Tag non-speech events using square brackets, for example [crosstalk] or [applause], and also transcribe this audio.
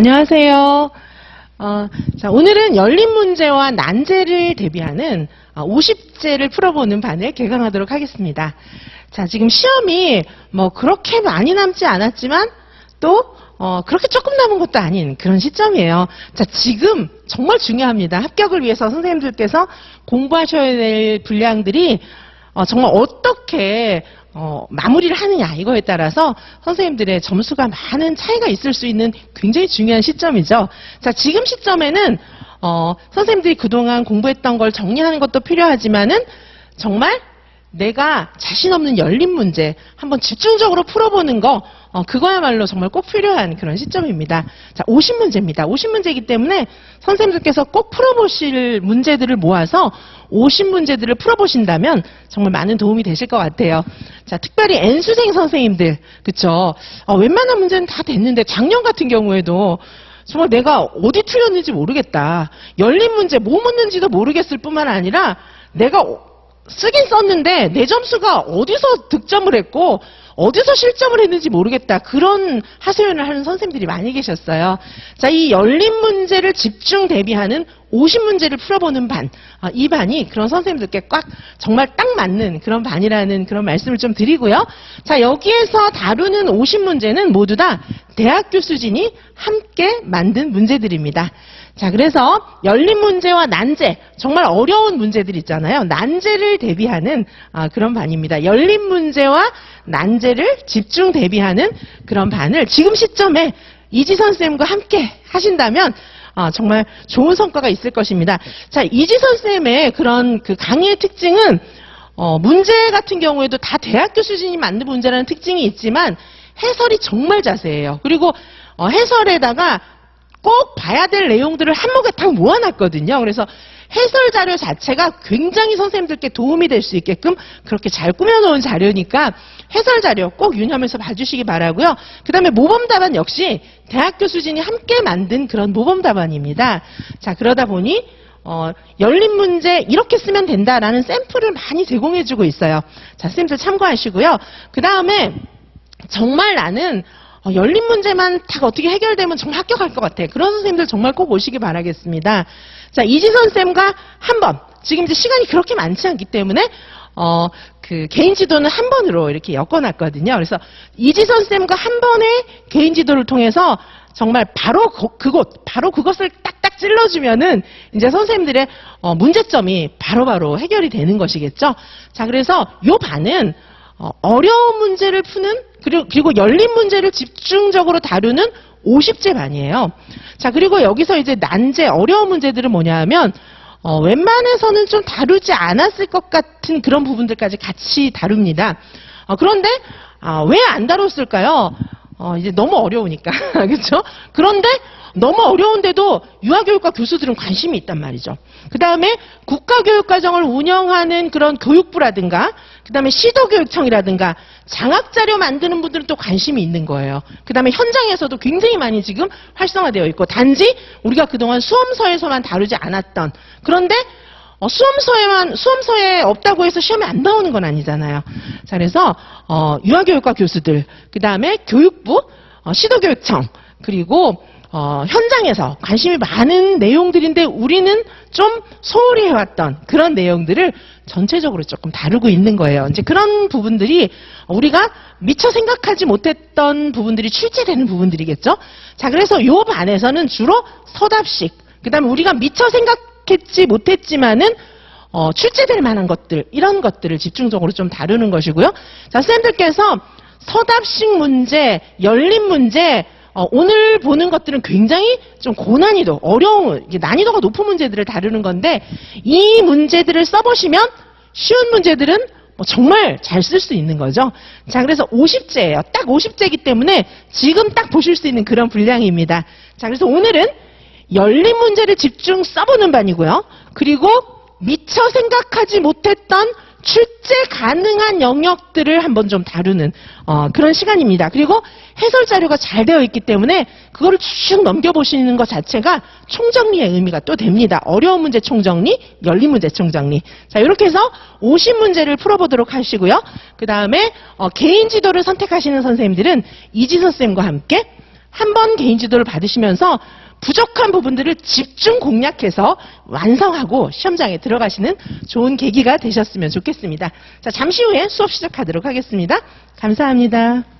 안녕하세요. 어, 자, 오늘은 열린 문제와 난제를 대비하는 50제를 풀어보는 반을 개강하도록 하겠습니다. 자, 지금 시험이 뭐 그렇게 많이 남지 않았지만 또 어, 그렇게 조금 남은 것도 아닌 그런 시점이에요. 자, 지금 정말 중요합니다. 합격을 위해서 선생님들께서 공부하셔야 될 분량들이 어, 정말 어떻게 어, 마무리를 하느냐 이거에 따라서 선생님들의 점수가 많은 차이가 있을 수 있는 굉장히 중요한 시점이죠. 자, 지금 시점에는 어, 선생님들이 그동안 공부했던 걸 정리하는 것도 필요하지만은 정말 내가 자신 없는 열린 문제 한번 집중적으로 풀어보는 거 어, 그거야말로 정말 꼭 필요한 그런 시점입니다. 자, 50문제입니다. 50문제이기 때문에 선생님들께서 꼭 풀어보실 문제들을 모아서 50문제들을 풀어보신다면 정말 많은 도움이 되실 것 같아요. 자, 특별히 N수생 선생님들, 그쵸? 어, 웬만한 문제는 다 됐는데 작년 같은 경우에도 정말 내가 어디 틀렸는지 모르겠다. 열린 문제 뭐 묻는지도 모르겠을 뿐만 아니라 내가 쓰긴 썼는데 내 점수가 어디서 득점을 했고 어디서 실점을 했는지 모르겠다. 그런 하소연을 하는 선생님들이 많이 계셨어요. 자, 이 열린 문제를 집중 대비하는 50문제를 풀어보는 반. 아, 이 반이 그런 선생님들께 꽉 정말 딱 맞는 그런 반이라는 그런 말씀을 좀 드리고요. 자, 여기에서 다루는 50문제는 모두 다 대학 교 수진이 함께 만든 문제들입니다. 자, 그래서 열린 문제와 난제, 정말 어려운 문제들 있잖아요. 난제를 대비하는 아, 그런 반입니다. 열린 문제와 난제를 집중 대비하는 그런 반을 지금 시점에 이지선 쌤과 함께 하신다면 아, 정말 좋은 성과가 있을 것입니다. 자, 이지선 쌤의 그런 그 강의의 특징은 어, 문제 같은 경우에도 다 대학교 수준이 만든 문제라는 특징이 있지만 해설이 정말 자세해요. 그리고 어, 해설에다가 꼭 봐야 될 내용들을 한목에 딱 모아놨거든요. 그래서 해설 자료 자체가 굉장히 선생님들께 도움이 될 수 있게끔 그렇게 잘 꾸며놓은 자료니까 해설 자료 꼭 유념해서 봐주시기 바라고요. 그 다음에 모범 답안 역시 대학교 수진이 함께 만든 그런 모범 답안입니다. 자 그러다 보니 어, 열린 문제 이렇게 쓰면 된다라는 샘플을 많이 제공해주고 있어요. 자 선생님들 참고하시고요. 그 다음에 정말 나는 어, 열린 문제만 딱 어떻게 해결되면 정말 합격할 것 같아. 그런 선생님들 정말 꼭 오시기 바라겠습니다. 자, 이지선 쌤과 한 번. 지금 이제 시간이 그렇게 많지 않기 때문에 어, 그 개인 지도는 한 번으로 이렇게 엮어놨거든요. 그래서 이지선 쌤과 한 번의 개인 지도를 통해서 정말 바로 그- 그곳, 바로 그것을 딱딱 찔러주면은 이제 선생님들의 어, 문제점이 바로바로 해결이 되는 것이겠죠. 자, 그래서 요 반은 어, 어려운 문제를 푸는 그리고, 그리고 열린 문제를 집중적으로 다루는 50제 반이에요. 자 그리고 여기서 이제 난제 어려운 문제들은 뭐냐 하면 어, 웬만해서는 좀 다루지 않았을 것 같은 그런 부분들까지 같이 다룹니다. 어, 그런데 아, 왜 안 다뤘을까요? 어, 이제 너무 어려우니까 [laughs] 그렇죠? 그런데 너무 어려운데도 유아교육과 교수들은 관심이 있단 말이죠. 그 다음에 국가교육과정을 운영하는 그런 교육부라든가, 그 다음에 시도교육청이라든가, 장학자료 만드는 분들은 또 관심이 있는 거예요. 그 다음에 현장에서도 굉장히 많이 지금 활성화되어 있고, 단지 우리가 그동안 수험서에서만 다루지 않았던, 그런데 어, 수험서에만 수험서에 없다고 해서 시험에 안 나오는 건 아니잖아요. 자, 그래서 어, 유아교육과 교수들, 그 다음에 교육부, 어, 시도교육청, 그리고 어, 현장에서 관심이 많은 내용들인데 우리는 좀 소홀히 해왔던 그런 내용들을 전체적으로 조금 다루고 있는 거예요. 이제 그런 부분들이 우리가 미처 생각하지 못했던 부분들이 출제되는 부분들이겠죠. 자, 그래서 요 반에서는 주로 서답식, 그 다음에 우리가 미처 생각했지 못했지만은 어, 출제될 만한 것들, 이런 것들을 집중적으로 좀 다루는 것이고요. 자, 쌤들께서 서답식 문제, 열린 문제, 어, 오늘 보는 것들은 굉장히 좀 고난이도, 어려운, 난이도가 높은 문제들을 다루는 건데, 이 문제들을 써보시면 쉬운 문제들은 뭐 정말 잘 쓸 수 있는 거죠. 자, 그래서 50제예요. 딱 50제이기 때문에 지금 딱 보실 수 있는 그런 분량입니다. 자, 그래서 오늘은 열린 문제를 집중 써보는 반이고요. 그리고 미처 생각하지 못했던 출제 가능한 영역들을 한번 좀 다루는 어, 그런 시간입니다. 그리고 해설 자료가 잘 되어 있기 때문에 그거를 쭉 넘겨보시는 것 자체가 총정리의 의미가 또 됩니다. 어려운 문제 총정리, 열린 문제 총정리. 자, 이렇게 해서 50문제를 풀어보도록 하시고요. 그 다음에 개인 지도를 선택하시는 선생님들은 이지선 쌤과 함께 한 번 개인 지도를 받으시면서 부족한 부분들을 집중 공략해서 완성하고 시험장에 들어가시는 좋은 계기가 되셨으면 좋겠습니다. 자, 잠시 후에 수업 시작하도록 하겠습니다. 감사합니다.